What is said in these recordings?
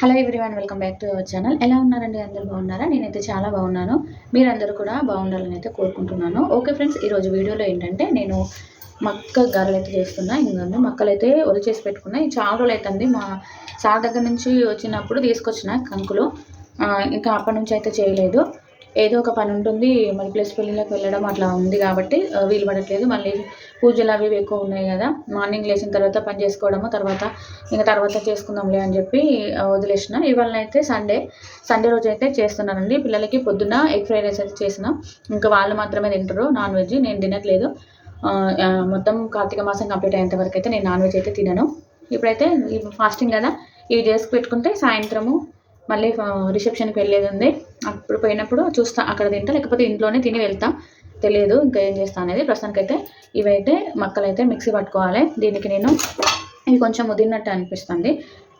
Hello everyone welcome back to our channel ఎలా ఉన్నారండి? అందరూ బాగున్నారా? నేనైతే చాలా బాగున్నాను. మీరందరూ కూడా బాగుండాలని అయితే కోరుకుంటున్నాను. ఓకే ఫ్రెండ్స్ ఈరోజు వీడియోలో ఏంటంటే నేను మక్క గారెలు అయితే చేస్తున్నా. ఇంకండి మక్కలు అయితే ఒలి చేసి పెట్టుకున్నా చాలా రోజులు అవుతుంది మా సార్ దగ్గర నుంచి వచ్చినప్పుడు తీసుకొచ్చిన కంకులు. ఇంకా అప్పటి నుంచి అయితే చేయలేదు. ఏదో ఒక పని ఉంటుంది మరి ప్లస్ పెళ్ళిళ్ళకి వెళ్ళడం అట్లా ఉంది కాబట్టి వీలు పడట్లేదు. మళ్ళీ పూజలు అవి ఎక్కువ ఉన్నాయి కదా మార్నింగ్ లేచిన తర్వాత పని చేసుకోవడము తర్వాత ఇంకా తర్వాత చేసుకుందాంలే అని చెప్పి వదిలేసిన. ఇవాళ అయితే సండే సండే రోజు అయితే చేస్తున్నానండి. పిల్లలకి పొద్దున్న ఎగ్ ఫ్రైడ్ రైస్ అయితే చేసిన. ఇంకా వాళ్ళు మాత్రమే తింటారు నాన్ వెజ్ నేను తినట్లేదు. మొత్తం కార్తీక మాసం కంప్లీట్ అయ్యేంత వరకు అయితే నేను నాన్ వెజ్ అయితే తినను. ఇప్పుడైతే ఫాస్టింగ్ కదా ఇవి చేసి పెట్టుకుంటే సాయంత్రము మళ్ళీ రిసెప్షన్కి వెళ్ళేది ఉంది. అప్పుడు పోయినప్పుడు చూస్తా అక్కడ తింటా లేకపోతే ఇంట్లోనే తిని వెళ్తా. తెలియదు ఇంకా ఏం చేస్తా అనేది. ప్రస్తుతానికైతే ఇవైతే మక్కలైతే మిక్సీ పట్టుకోవాలి. దీనికి నేను ఇవి కొంచెం ముదిరినట్టు అనిపిస్తుంది.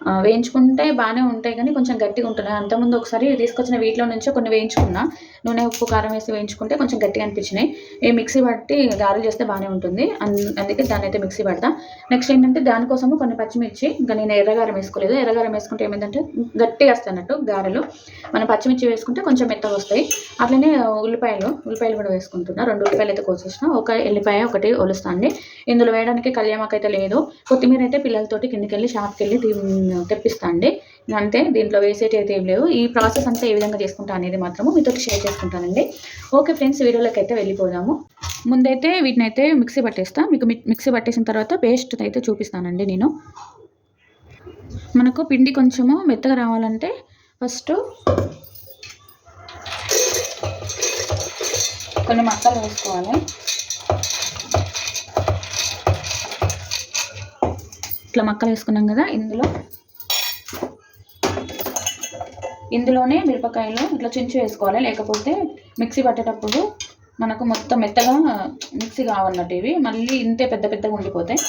వేయించుకుంటే బాగానే ఉంటాయి కానీ కొంచెం గట్టిగా ఉంటున్నాయి. అంతకుముందు ఒకసారి తీసుకొచ్చిన వీటిలో నుంచి కొన్ని వేయించుకున్నా. నూనె ఉప్పు కారం వేసి వేయించుకుంటే కొంచెం గట్టిగా అనిపించినాయి. ఈ మిక్సీ పట్టి గారెలు చేస్తే బాగానే ఉంటుంది. అన్- అందుకే దాన్ని అయితే మిక్సీ పడతా. నెక్స్ట్ ఏంటంటే దానికోసము కొన్ని పచ్చిమిర్చి ఇంకా నేను ఎర్రగారం వేసుకోలేదు. ఎర్రగారం వేసుకుంటే ఏమైందంటే గట్టిగా వస్తున్నట్టు గారెలు. మనం పచ్చిమిర్చి వేసుకుంటే కొంచెం మెత్తగా వస్తాయి. అట్లనే ఉల్లిపాయలు ఉల్లిపాయలు కూడా వేసుకుంటున్నా. రెండు ఉల్లిపాయలు అయితే కోసేసిన. ఒక ఎల్లిపాయ ఒకటి ఒలుస్తాండి ఇందులో వేయడానికి కళ్యామాకు అయితే లేదు. కొత్తిమీర అయితే పిల్లలతోటి కిందికి వెళ్ళి షాప్కి వెళ్ళి తెప్పిస్తా అండి. అంతే దీంట్లో వేసేటి అయితే ఏం లేవు. ఈ ప్రాసెస్ అంతా ఏ విధంగా చేసుకుంటా అనేది మాత్రము మీతో షేర్ చేసుకుంటానండి. ఓకే ఫ్రెండ్స్ వీడియోలోకి అయితే వెళ్ళిపోదాము. ముందైతే వీటిని అయితే మిక్సీ పట్టేస్తా. మీకు మిక్సీ పట్టేసిన తర్వాత పేస్ట్ అయితే చూపిస్తానండి నేను. మనకు పిండి కొంచెము మెత్తగా రావాలంటే ఫస్ట్ కొన్ని మసాలా వేసుకోవాలి. ఇట్లా మక్కలు వేసుకున్నాం కదా ఇందులో. ఇందులోనే మిరపకాయలు ఇట్లా చించి వేసుకోవాలి. లేకపోతే మిక్సీ పట్టేటప్పుడు మనకు మొత్తం మెత్తగా మిక్సీ కావన్నట్టు ఇవి. మళ్ళీ ఇంతే పెద్ద పెద్దగా ఉండిపోతాయి.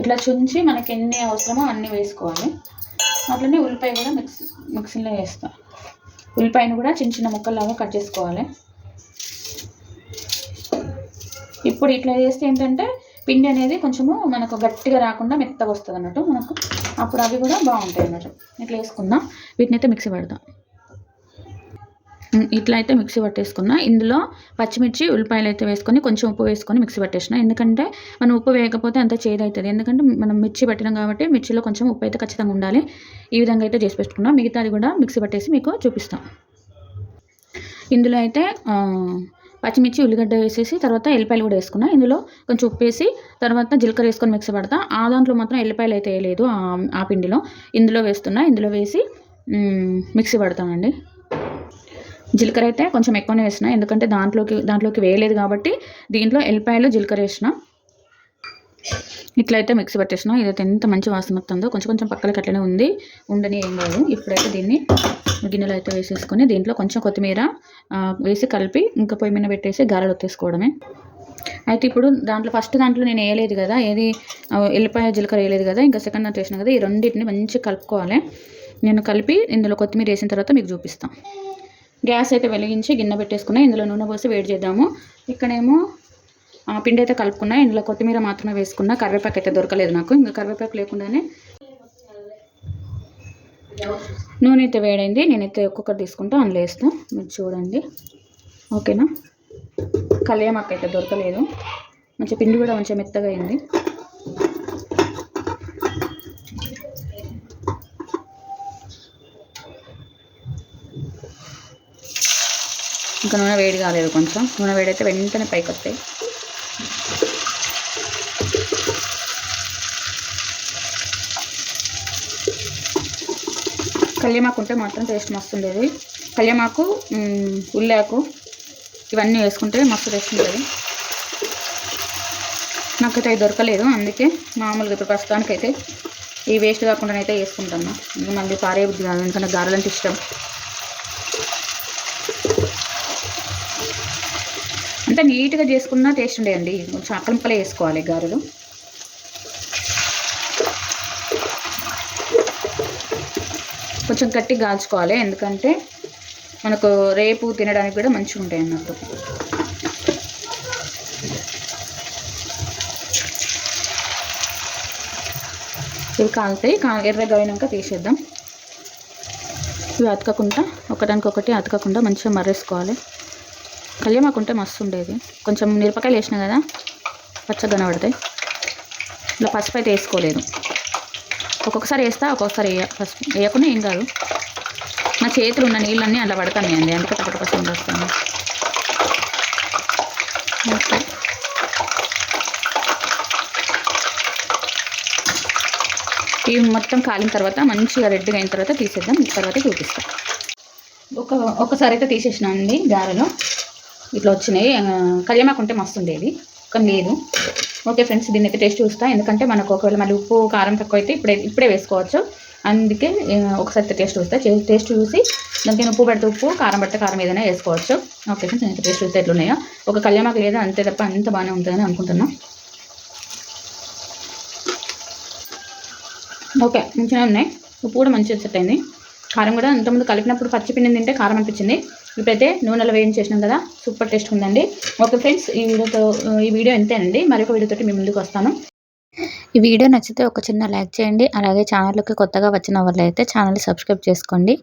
ఇట్లా చుంచి మనకి ఎన్ని అవసరమో అన్ని వేసుకోవాలి. అట్లనే ఉల్లిపాయ కూడా మిక్సీ మిక్సీలో వేస్తాం. ఉల్లిపాయను కూడా చిన్న చిన్న ముక్కల్లాగా కట్ చేసుకోవాలి. ఇప్పుడు ఇట్లా చేస్తే ఏంటంటే పిండి అనేది కొంచెము మనకు గట్టిగా రాకుండా మెత్తగా వస్తుంది అన్నట్టు మనకు అప్పుడు అవి కూడా బాగుంటాయి అన్నట్టు ఇట్లా వేసుకుందాం. వీటిని అయితే మిక్సీ పెడదాం. ఇట్లా అయితే మిక్సీ పట్టేసుకున్నా. ఇందులో పచ్చిమిర్చి ఉల్లిపాయలు అయితే వేసుకొని కొంచెం ఉప్పు వేసుకొని మిక్సీ పట్టేసిన. ఎందుకంటే మనం ఉప్పు వేయకపోతే అంత చేదు అవుతుంది ఎందుకంటే మనం మిర్చి పట్టినాం కాబట్టి మిర్చిలో కొంచెం ఉప్పు అయితే ఖచ్చితంగా ఉండాలి. ఈ విధంగా అయితే చేసి పెట్టుకున్నాం. మిగతాది కూడా మిక్సీ పట్టేసి మీకు చూపిస్తాం. ఇందులో అయితే పచ్చిమిర్చి ఉల్లిగడ్డ వేసేసి తర్వాత ఎల్లిపాయలు కూడా వేసుకున్నా. ఇందులో కొంచెం ఉప్పు వేసి తర్వాత జీలకర్ర వేసుకొని మిక్సీ పడతా. ఆ దాంట్లో మాత్రం ఎల్లిపాయలు అయితే వేయలేదు ఆ- పిండిలో. ఇందులో వేస్తున్నా. ఇందులో వేసి మిక్సీ పడతానండి. జీలకర్ర అయితే కొంచెం ఎక్కువనే వేసిన. ఎందుకంటే దాంట్లోకి దాంట్లోకి వేయలేదు కాబట్టి దీంట్లో ఎల్లిపాయలు జీలకర్ర వేసిన. ఇట్లయితే మిక్సీ పట్టేసిన. ఇదైతే ఎంత మంచి వాసన వస్తుందో కొంచెం కొంచెం పక్కలకి అట్లనే ఉంది. ఉండని ఏం కాదు ఇప్పుడైతే దీన్ని గిన్నెలో అయితే వేసేసుకొని దీంట్లో కొంచెం కొత్తిమీర వేసి కలిపి ఇంకా పొయ్యి మీద పెట్టేసి గారెలు వచ్చేసుకోవడమే అయితే ఇప్పుడు దాంట్లో ఫస్ట్ దాంట్లో నేను వేయలేదు కదా ఏది ఎల్లిపాయ జీలకర్ర వేయలేదు కదా ఇంకా సెకండ్ దాంట్లో వేసిన కదా ఈ రెండింటిని మంచిగా కలుపుకోవాలి. నేను కలిపి ఇందులో కొత్తిమీర వేసిన తర్వాత మీకు చూపిస్తాను గ్యాస్ అయితే వెలిగించి గిన్నె పెట్టేసుకున్నా ఇందులో నూనె పోసి వేడి చేద్దాము. ఇక్కడేమో పిండి అయితే కలుపుకున్నా ఇందులో కొత్తిమీర మాత్రమే వేసుకున్నా కరివేపాకు అయితే దొరకలేదు నాకు. ఇంకా కరివేపాకు లేకుండానే నూనె అయితే వేడైంది నేనైతే ఒక్కొక్కటి తీసుకుంటా అందులో వేస్తా. మీరు చూడండి. ఓకేనా? కళ్యామాకు అయితే దొరకలేదు. మంచి పిండి కూడా మంచిగా మెత్తగా అయింది. ఇంకా నూనె వేడి కాలేదు కొంచెం. నూనె వేడైతే వెంటనే పైకి వస్తాయి కళ్యామాకు ఉంటే మాత్రం టేస్ట్ మస్తు ఉండేది. కళ్యామాకు ఉల్లాకు ఇవన్నీ వేసుకుంటే మస్తు టేస్ట్ ఉంటుంది నాకైతే అవి దొరకలేదు అందుకే మామూలుగా ఇప్పుడు ప్రస్తుతానికైతే ఈ వేస్ట్ కాకుండా అయితే వేసుకుంటాను మళ్ళీ పారే బుద్ధి కాదు ఎందుకంటే గారెలంటే ఇష్టం. అంటే నీట్గా చేసుకున్నా టేస్ట్ ఉండేయండి కొంచెం అక్కల వేసుకోవాలి గారెలు. కొంచెం గట్టి కాల్చుకోవాలి. ఎందుకంటే మనకు రేపు తినడానికి కూడా మంచిగా ఉంటాయి అన్నట్టు. ఇవి కాలుతాయి. కా ఎర్రగా అయినాక తీసేద్దాం. ఇవి అతకకుండా ఒకదానికొకటి అతకకుండా మంచిగా మర్రేసుకోవాలి. కళ్యామాకు ఉంటే మస్తు ఉండేది కొంచెం మిరపకాయలు వేసిన కదా పచ్చగా కనబడతాయి. ఇలా పసుపు అయితే వేసుకోలేదు. ఒక్కొక్కసారి వేస్తా ఒక్కొక్కసారి వేయ పసుపు వేయకుండా ఏం కాదు. నా చేతులు ఉన్న నీళ్ళన్నీ అలా పడతాను అండి అందుకే తప్పట పసుపు వస్తాను ఓకే. ఇవి మొత్తం కాలిన తర్వాత మంచిగా రెడ్గా అయిన తర్వాత తీసేద్దాం తర్వాత చూపిస్తాం. ఒక ఒకసారి అయితే తీసేసినా అండి గారెలో. ఇట్లా వచ్చినాయి. కళ్యామాకు ఉంటే మస్తు ఉండేది కానీ లేదు. ఓకే ఫ్రెండ్స్ దీన్ని అయితే టేస్ట్ చూస్తా. ఎందుకంటే మనకు ఒకవేళ మళ్ళీ ఉప్పు కారం తక్కువ అయితే ఇప్పుడే ఇప్పుడే వేసుకోవచ్చు. అందుకే ఒకసారి అయితే టేస్ట్ చూస్తా. టేస్ట్ చూసి దానికి ఉప్పు పెడితే ఉప్పు కారం పెడితే కారం ఏదైనా వేసుకోవచ్చు. ఓకే ఫ్రెండ్స్ నేను టేస్ట్ చూస్తే ఎట్లున్నాయో. ఒక కళ్యామాకు లేదా అంతే తప్ప అంత బాగానే ఉంటుందని అనుకుంటున్నాను ఓకే మంచిగా ఉన్నాయి. ఉప్పు కూడా మంచిగా సెట్ అయింది. కారం కూడా ఇంతకుముందు కలిపినప్పుడు పచ్చి పిండి తింటే కారం అనిపించింది. ఇప్పుడైతే నూనెలో వేయించేసినాం కదా. సూపర్ టేస్ట్ ఉందండి. ఓకే ఫ్రెండ్స్ ఈ వీడియోతో ఈ వీడియో ఎంతేనండి మరొక వీడియోతో మీ ముందుకు వస్తాను. ఈ వీడియో నచ్చితే ఒక చిన్న లైక్ చేయండి. అలాగే ఛానల్కి కొత్తగా వచ్చిన వాళ్ళు అయితే ఛానల్ సబ్స్క్రైబ్ చేసుకోండి.